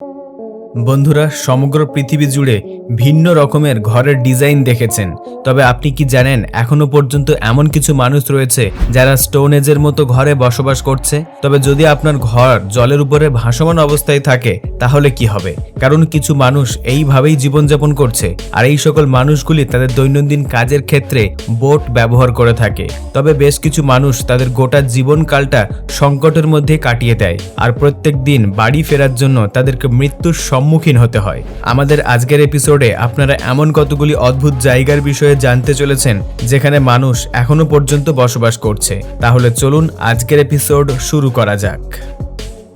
Música বন্ধুরা, সমগ্র পৃথিবী জুড়ে ভিন্ন রকমের ঘরের ডিজাইন দেখেছেন। তবে আপনি কি জানেন, এখনও পর্যন্ত এমন কিছু মানুষ রয়েছে যারা স্টোন এজের মতো ঘরে বসবাস করছে? তবে যদি আপনার ঘর জলের উপরে ভাসমান অবস্থায় থাকে, তাহলে কি হবে? কারণ কিছু মানুষ এইভাবেই জীবনযাপন করছে, আর এই সকল মানুষগুলি তাদের দৈনন্দিন কাজের ক্ষেত্রে বোট ব্যবহার করে থাকে। তবে বেশ কিছু মানুষ তাদের গোটা জীবনকালটা সংকটের মধ্যে কাটিয়ে দেয়, আর প্রত্যেক দিন বাড়ি ফেরার জন্য তাদেরকে মৃত্যুর সম্মুখীন হতে হয়। আমাদের আজকের এপিসোডে আপনারা এমন কতগুলি অদ্ভুত জায়গার বিষয়ে জানতে চলেছেন, যেখানে মানুষ এখনও পর্যন্ত বসবাস করছে। তাহলে চলুন আজকের এপিসোড শুরু করা যাক।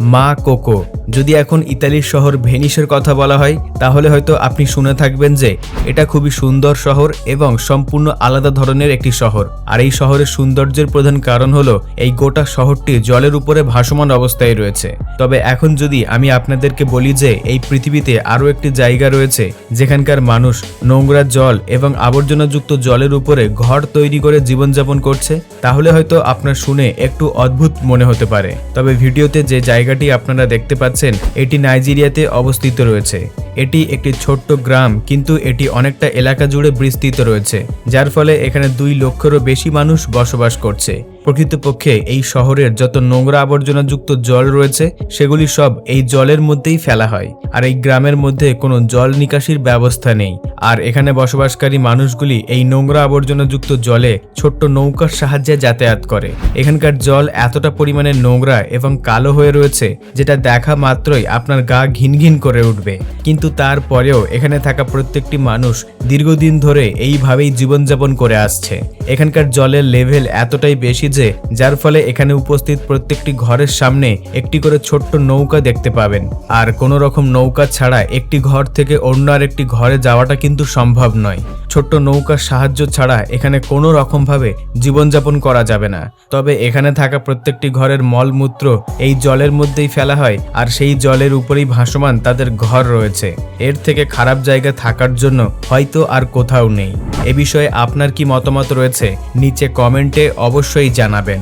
মা কোকো। যদি এখন ইতালির শহর ভেনিসের কথা বলা হয়, তাহলে হয়তো আপনি শুনে থাকবেন যে, এটা খুবই সুন্দর শহর এবং সম্পূর্ণ আলাদা ধরনের একটি শহর। আর এই শহরের সৌন্দর্যের প্রধান কারণ হলো, এই গোটা শহরটি জলের উপরে ভাসমান অবস্থায় রয়েছে। তবে এখন যদি আমি আপনাদেরকে বলি যে, এই পৃথিবীতে আরও একটি জায়গা রয়েছে, যেখানকার মানুষ নোংরা জল এবং আবর্জনাযুক্ত জলের উপরে ঘর তৈরি করে জীবনযাপন করছে, তাহলে হয়তো আপনার শুনে একটু অদ্ভুত মনে হতে পারে। তবে ভিডিওতে যে জায়গাটি আপনারা দেখতে পাচ্ছেন, এটি নাইজেরিয়াতে অবস্থিত রয়েছে। এটি একটি ছোট্ট গ্রাম, কিন্তু এটি অনেকটা এলাকা জুড়ে বিস্তৃত রয়েছে, যার ফলে এখানে দুই লক্ষেরও বেশি মানুষ বসবাস করছে। প্রকৃতপক্ষে এই শহরের যত নোংরা আবর্জনাযুক্ত জল রয়েছে, সেগুলি সব এই জলের মধ্যেই ফেলা হয়। আর এই গ্রামের মধ্যে কোনো জল নিকাশির ব্যবস্থা নেই। আর এখানে বসবাসকারী মানুষগুলি এই নোংরা আবর্জনাযুক্ত জলে ছোট্ট নৌকার সাহায্যে যাতায়াত করে। এখানকার জল এতটা পরিমাণে নোংরা এবং কালো হয়ে রয়েছে, যেটা দেখা মাত্রই আপনার গা ঘিন ঘিন করে উঠবে। কিন্তু তারপরেও এখানে থাকা প্রত্যেকটি মানুষ দীর্ঘদিন ধরে এইভাবেই জীবনযাপন করে আসছে। এখানকার জলের লেভেল এতটাই বেশি যে, যার ফলে এখানে উপস্থিত প্রত্যেকটি ঘরের সামনে একটি করে ছোট্ট নৌকা দেখতে পাবেন। আর কোনো রকম নৌকা ছাড়া একটি ঘর থেকে অন্য আর একটি ঘরে যাওয়াটা কিন্তু সম্ভব নয়। ছোট্ট নৌকার সাহায্য ছাড়া এখানে কোনো রকমভাবে জীবনযাপন করা যাবে না। তবে এখানে থাকা প্রত্যেকটি ঘরের মলমূত্র এই জলের মধ্যেই ফেলা হয় আর সেই জলের উপরেই ভাসমান তাদের ঘর রয়েছে। এর থেকে খারাপ জায়গা থাকার জন্য হয়তো আর কোথাও নেই। এ বিষয়ে আপনার কি মতামত রয়েছে? নিচে কমেন্টে অবশ্যই জানাবেন।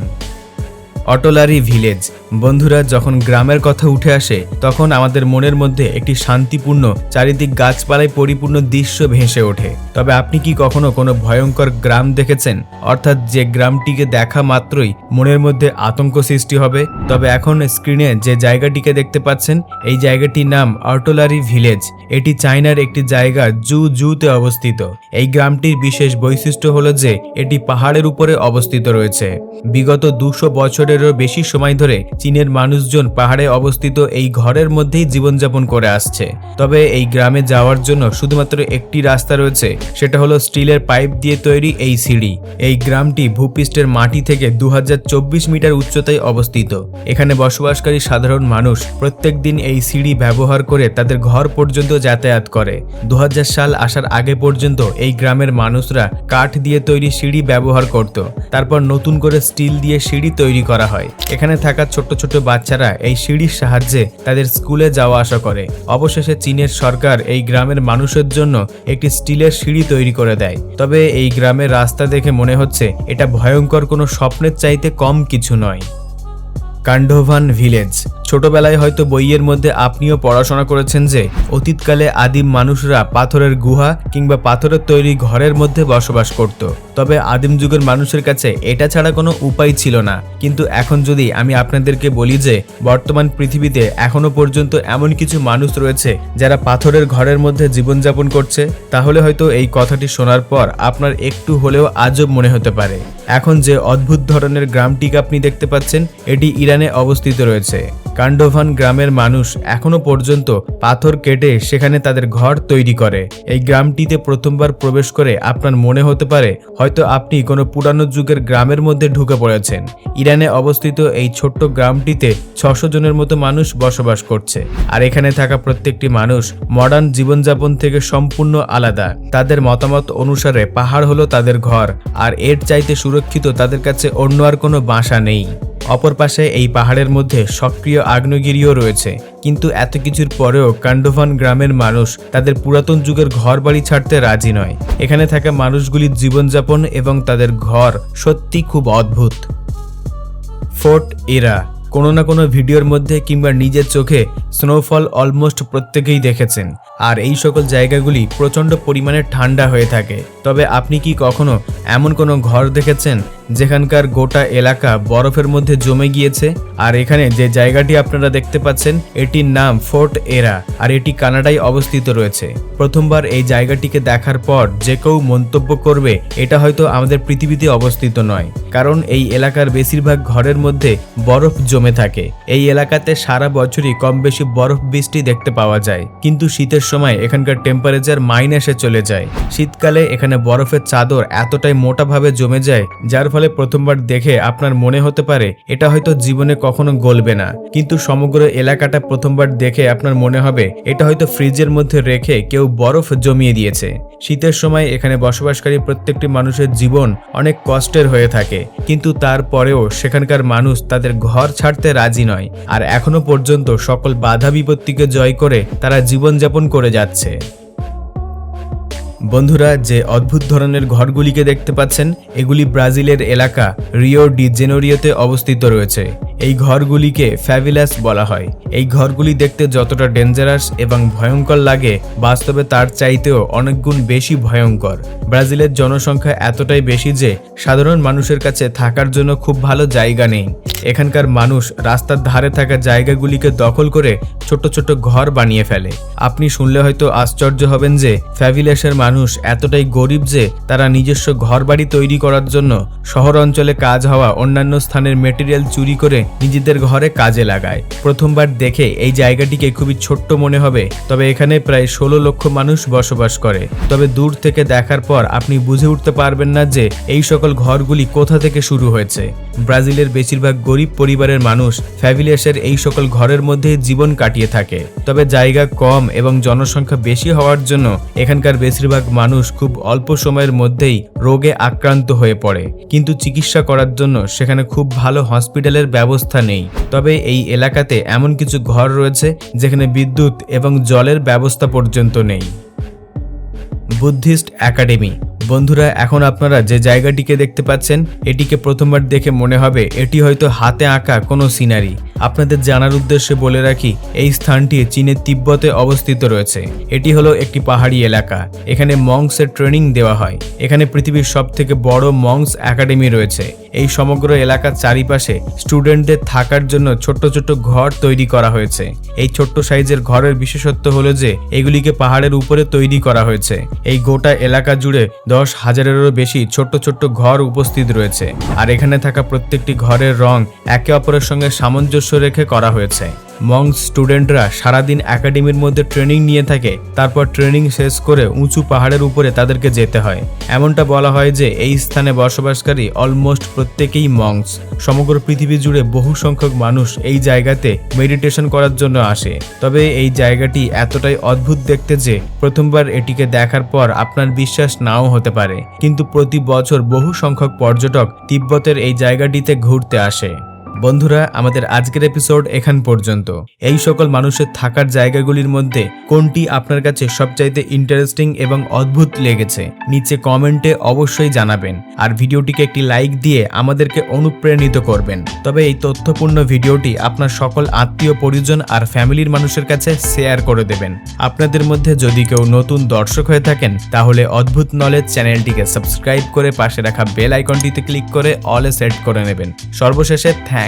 অটোলারি ভিলেজ। বন্ধুরা, যখন গ্রামের কথা উঠে আসে, তখন আমাদের মনের মধ্যে একটি শান্তিপূর্ণ, চারিদিক গাছপালায় পরিপূর্ণ দৃশ্য ভেসে ওঠে। তবে আপনি কি কখনো কোনো ভয়ঙ্কর গ্রাম দেখেছেন? অর্থাৎ যে গ্রামটিকে দেখা মাত্রই মনের মধ্যে আতঙ্ক সৃষ্টি হবে? তবে এখন স্ক্রিনে যে জায়গাটিকে দেখতে পাচ্ছেন, এই জায়গাটির নাম অটোলারি ভিলেজ। এটি চায়নার একটি জায়গা জু জুতে অবস্থিত। এই গ্রামটির বিশেষ বৈশিষ্ট্য হলো যে, এটি পাহাড়ের উপরে অবস্থিত রয়েছে। বিগত দুশো বছরেরও বেশি সময় ধরে চীনের মানুষজন পাহাড়ে অবস্থিত এই ঘরের মধ্যেই জীবনযাপন করে আসছে। তবে এই গ্রামে যাওয়ার জন্য শুধুমাত্র একটি রাস্তা রয়েছে, সেটা হলো স্টিলের পাইপ দিয়ে তৈরি এই সিঁড়ি। এই গ্রামটি ভূপৃষ্ঠের মাটি থেকে দুহাজার চব্বিশ মিটার উচ্চতায় অবস্থিত। এখানে বসবাসকারী সাধারণ মানুষ প্রত্যেক দিন এই সিঁড়ি ব্যবহার করে তাদের ঘর পর্যন্ত যাতায়াত করে। দু হাজার সাল আসার আগে পর্যন্ত এই গ্রামের মানুষরা কাঠ দিয়ে তৈরি সিঁড়ি ব্যবহার করত। তারপর নতুন করে স্টিল দিয়ে সিঁড়ি তৈরি করা হয়। এখানে থাকা ছোট ছোট বাচ্চারা এই সিঁড়ির সাহায্যে তাদের স্কুলে যাওয়া আসা করে। অবশেষে চীনের সরকার এই গ্রামের মানুষের জন্য একটি স্টিলের সিঁড়ি তৈরি করে দেয়। তবে এই গ্রামের রাস্তা দেখে মনে হচ্ছে এটা ভয়ঙ্কর কোনো স্বপ্নের চাইতে কম কিছু নয়। কান্ডোভান ভিলেজ ছোটবেলায় হয়তো বইয়ের মধ্যে আপনিও পড়াশোনা করেছেন যে, অতীতকালে আদিম মানুষরা পাথরের গুহা কিংবা পাথরের তৈরি ঘরের মধ্যে বসবাস করত। তবে আদিম যুগের মানুষের কাছে এটা ছাড়া কোনো উপায় ছিল না। কিন্তু এখন যদি আমি আপনাদেরকে বলি যে, বর্তমান পৃথিবীতে এখনও পর্যন্ত এমন কিছু মানুষ রয়েছে যারা পাথরের ঘরের মধ্যে জীবনযাপন করছে, তাহলে হয়তো এই কথাটি শোনার পর আপনার একটু হলেও আজব মনে হতে পারে। এখন যে অদ্ভুত ধরনের গ্রামটিকে আপনি দেখতে পাচ্ছেন, এটি ইরানে অবস্থিত রয়েছে। কান্ডোভান গ্রামের মানুষ এখনও পর্যন্ত পাথর কেটে সেখানে তাদের ঘর তৈরি করে। এই গ্রামটিতে প্রথমবার প্রবেশ করে আপনার মনে হতে পারে, হয়তো আপনি কোনো পুরানো যুগের গ্রামের মধ্যে ঢুকে পড়েছেন। ইরানে অবস্থিত এই ছোট্ট গ্রামটিতে ছশো জনের মতো মানুষ বসবাস করছে। আর এখানে থাকা প্রত্যেকটি মানুষ মডার্ন জীবনযাপন থেকে সম্পূর্ণ আলাদা। তাদের মতামত অনুসারে পাহাড় হলো তাদের ঘর, আর এর চাইতে সুরক্ষিত তাদের কাছে অন্য আর কোনো বাসা নেই। অপর পাশে এই পাহাড়ের মধ্যে সক্রিয় আগ্নেয়গিরিও রয়েছে। কিন্তু এত কিছুর পরেও কান্ডোভান গ্রামের মানুষ তাদের পুরাতন যুগের ঘর বাড়ি ছাড়তে রাজি নয়। এখানে থাকা মানুষগুলির জীবনযাপন এবং তাদের ঘর সত্যি খুব অদ্ভুত। ফোর্ট এরা কোনো না কোনো ভিডিওর মধ্যে কিংবা নিজের চোখে স্নোফল অলমোস্ট প্রত্যেকেই দেখেছেন। আর এই সকল জায়গাগুলি প্রচণ্ড পরিমাণে ঠান্ডা হয়ে থাকে। তবে আপনি কি কখনো এমন কোনো ঘর দেখেছেন যেখানকার গোটা এলাকা বরফের মধ্যে জমে গিয়েছে? আর এখানে যে জায়গাটি আপনারা দেখতে পাচ্ছেন, এটির নাম ফোর্ট এরা আর এটি কানাডায় অবস্থিত রয়েছে। প্রথমবার এই জায়গাটিকে দেখার পর যে কেউ মন্তব্য করবে, এটা হয়তো আমাদের পৃথিবীতে অবস্থিত নয়। কারণ এই এলাকার বেশিরভাগ ঘরের মধ্যে বরফ জমে থাকে। এই এলাকাতে সারা বছরই কম বেশি বরফ বৃষ্টি দেখতে পাওয়া যায়। কিন্তু শীতের সময় এখানকার টেম্পারেচার মাইনাসে চলে যায়। শীতকালে এখানে বরফের চাদর এতটাই মোটাভাবে জমে যায়, যার ফলে প্রথমবার দেখে আপনার মনে হতে পারে এটা হয়তো জীবনে কখনো গলবে না। কিন্তু সমগ্র এলাকাটা প্রথমবার দেখে আপনার মনে হবে এটা হয়তো ফ্রিজের মধ্যে রেখে কেউ বরফ জমিয়ে দিয়েছে। শীতের সময় এখানে বসবাসকারী প্রত্যেকটি মানুষের জীবন অনেক কষ্টের হয়ে থাকে, কিন্তু তারপরেও সেখানকার মানুষ তাদের ঘর ছাড়তে রাজি নয়। আর এখনও পর্যন্ত সকল বাধা বিপত্তিকে জয় করে তারা জীবনযাপন করে যাচ্ছে। বন্ধুরা, যে অদ্ভুত ধরনের ঘরগুলিকে দেখতে পাচ্ছেন, এগুলি ব্রাজিলের এলাকা, রিও ডি জেনোরিওতে অবস্থিত রয়েছে। এই ঘরগুলিকে ফ্যাভিলাস বলা হয়। এই ঘরগুলি দেখতে যতটা ডেঞ্জারাস এবং ভয়ঙ্কর লাগে, বাস্তবে তার চাইতেও অনেক গুণ বেশি ভয়ঙ্কর। ব্রাজিলের জনসংখ্যা এতটাই বেশি যে, সাধারণ মানুষের কাছে থাকার জন্য খুব ভালো জায়গা নেই। এখানকার মানুষ রাস্তার ধারে থাকা জায়গাগুলিকে দখল করে ছোট ছোট ঘর বানিয়ে ফেলে। আপনি শুনলে হয়তো আশ্চর্য হবেন যে, ফ্যাভিলাসের মানুষ এতটাই গরিব যে তারা নিজস্ব ঘরবাড়ি তৈরি করার জন্য শহর অঞ্চলে কাজ হওয়া অন্যান্য স্থানের মেটেরিয়াল চুরি করে নিজেদের ঘরে কাজে লাগায়। প্রথমবার দেখে এই জায়গাটিকে খুবই ছোট্ট মনে হবে, তবে এখানে প্রায় ষোলো লক্ষ মানুষ বসবাস করে। তবে দূর থেকে দেখার পর আপনি বুঝে উঠতে পারবেন না যে এই সকল ঘরগুলি কোথা থেকে শুরু হয়েছে। ব্রাজিলের বেশিরভাগ গরিব পরিবারের মানুষ ফ্যাভিলিয়াসের এই সকল ঘরের মধ্যে জীবন কাটিয়ে থাকে। তবে জায়গা কম এবং জনসংখ্যা বেশি হওয়ার জন্য এখানকার বেশিরভাগ মানুষ খুব অল্প সময়ের মধ্যেই রোগে আক্রান্ত হয়ে পড়ে। কিন্তু চিকিৎসা করার জন্য সেখানে খুব ভালো হসপিটালের ব্যবস্থা নেই। তবে এই এলাকাতে এমন কিছু ঘর রয়েছে, যেখানে বিদ্যুৎ এবং জলের ব্যবস্থা পর্যন্ত নেই। বুদ্ধিস্ট একাডেমি বন্ধুরা, এখন আপনারা যে জায়গাটিকে দেখতে পাচ্ছেন, এটিকে প্রথমবার দেখে মনে হবে এটি হয়তো হাতে আঁকা কোনো সিনারি। আপনাদের জানার উদ্দেশ্যে বলে রাখি, এই স্থানটি চীনের তিব্বতে অবস্থিত রয়েছে। এটি হলো একটি পাহাড়ি এলাকা। এখানে মংসের ট্রেনিং দেওয়া হয়। এখানে পৃথিবীর সব থেকে বড় মংস একাডেমি রয়েছে। এই সমগ্র এলাকার চারিপাশে স্টুডেন্টদের থাকার জন্য ছোট্ট ছোট্ট ঘর তৈরি করা হয়েছে। এই ছোট্ট সাইজের ঘরের বিশেষত্ব হলো যে, এগুলিকে পাহাড়ের উপরে তৈরি করা হয়েছে। এই গোটা এলাকা জুড়ে দশ হাজারেরও বেশি ছোট্ট ছোট্ট ঘর উপস্থিত রয়েছে। আর এখানে থাকা প্রত্যেকটি ঘরের রং একে অপরের সঙ্গে সামঞ্জস্য রেখে করা হয়েছে। মং স্টুডেন্টরা সারাদিন একাডেমির মধ্যে ট্রেনিং নিয়ে থাকে, তারপর ট্রেনিং শেষ করে উঁচু পাহাড়ের উপরে তাদেরকে যেতে হয়। এমনটা বলা হয় যে এই স্থানে বসবাসকারী অলমোস্ট প্রত্যেকেই মংস। সমগ্র পৃথিবী জুড়ে বহু সংখ্যক মানুষ এই জায়গাতে মেডিটেশন করার জন্য আসে। তবে এই জায়গাটি এতটাই অদ্ভুত দেখতে যে প্রথমবার এটিকে দেখার পর আপনার বিশ্বাস নাও হতে পারে। কিন্তু প্রতি বছর বহু সংখ্যক পর্যটক তিব্বতের এই জায়গাটিতে ঘুরতে আসে। বন্ধুরা, আমাদের আজকের এপিসোড এখান পর্যন্ত। এই সকল মানুষের থাকার জায়গাগুলির মধ্যে কোনটি আপনার কাছে সবচাইতে ইন্টারেস্টিং এবং অদ্ভুত লেগেছে, নিচে কমেন্টে অবশ্যই জানাবেন। আর ভিডিওটিকে একটি লাইক দিয়ে আমাদেরকে অনুপ্রাণিত করবেন। তবে এই তথ্যপূর্ণ ভিডিওটি আপনার সকল আত্মীয়, পরিজন আর ফ্যামিলির মানুষের কাছে শেয়ার করে দেবেন। আপনাদের মধ্যে যদি কেউ নতুন দর্শক হয়ে থাকেন, তাহলে অদ্ভুত নলেজ চ্যানেলটিকে সাবস্ক্রাইব করে পাশে রাখা বেল আইকনটিতে ক্লিক করে অলে সেট করে নেবেন। সর্বশেষে